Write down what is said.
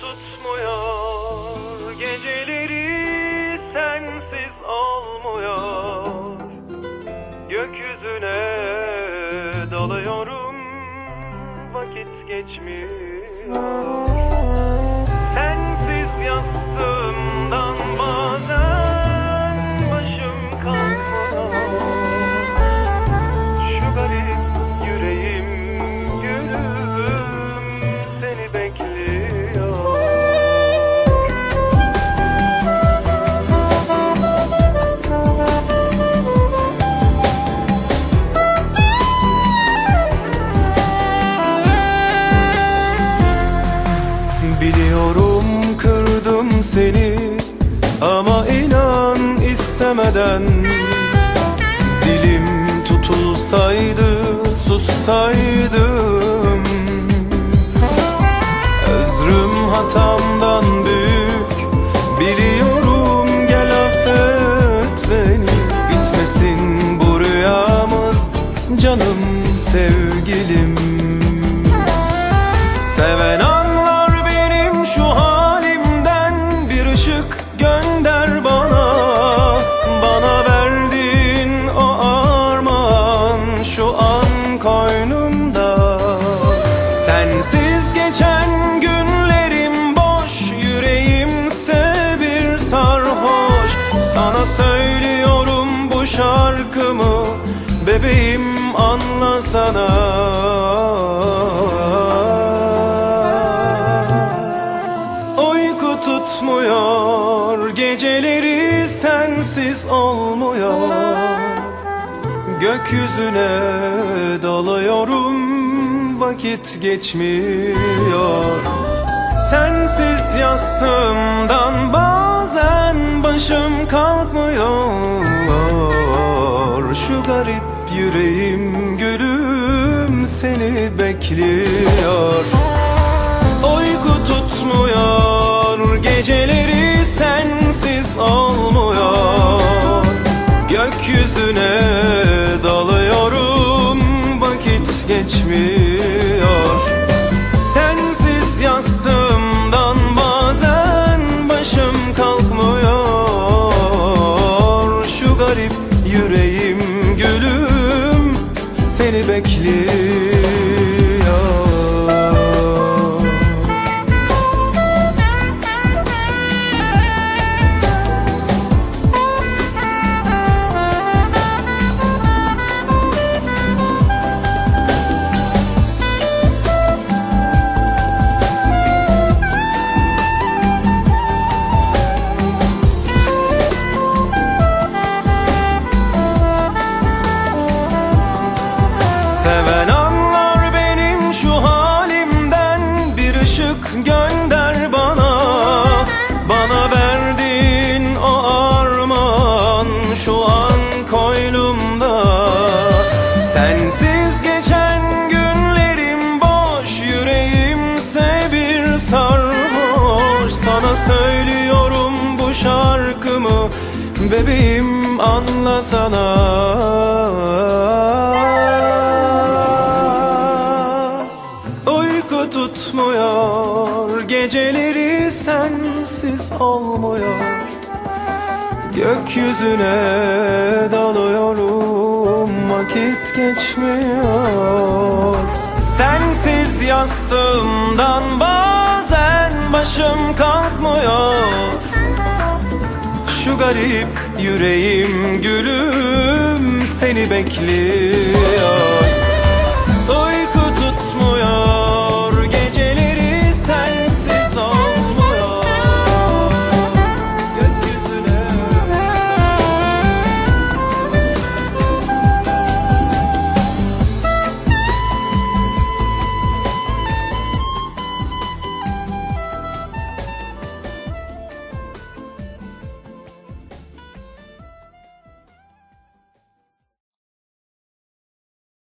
tutmuyor. Geceleri sensiz olmuyor. Gökyüzüne dalıyorum Vakit geçmiyor ama inan istemeden Dilim tutulsaydı sussaydım. Özrüm hatamdan büyük biliyorum gel affet beni. Bitmesin bu rüyamız canım sevgilim Sana söylüyorum bu şarkımı Bebeğim anlasana Uyku tutmuyor Geceleri sensiz olmuyor. Gökyüzüne dalıyorum Vakit geçmiyor garip yüreğim gülüm seni bekliyor. Uyku tutmuyor Geceleri sensiz olmuyor. Gökyüzüne dalıyorum Vakit geçmiyor. Sensiz yastığımdan bazen başım kalkmıyor. Şu garip yüreğim seni bekliyor Şu an koynumda. Sensiz geçen günlerim boş Yüreğimse bir sarhoş. Sana söylüyorum bu şarkımı Bebeğim anlasana Uyku tutmuyor Geceleri sensiz olmuyor Gökyüzüne dalıyorum Vakit geçmiyor. Sensiz yastığımdan bazen başım kalkmıyor. Şu garip yüreğim gülüm seni bekliyor. Uyku tutmuyor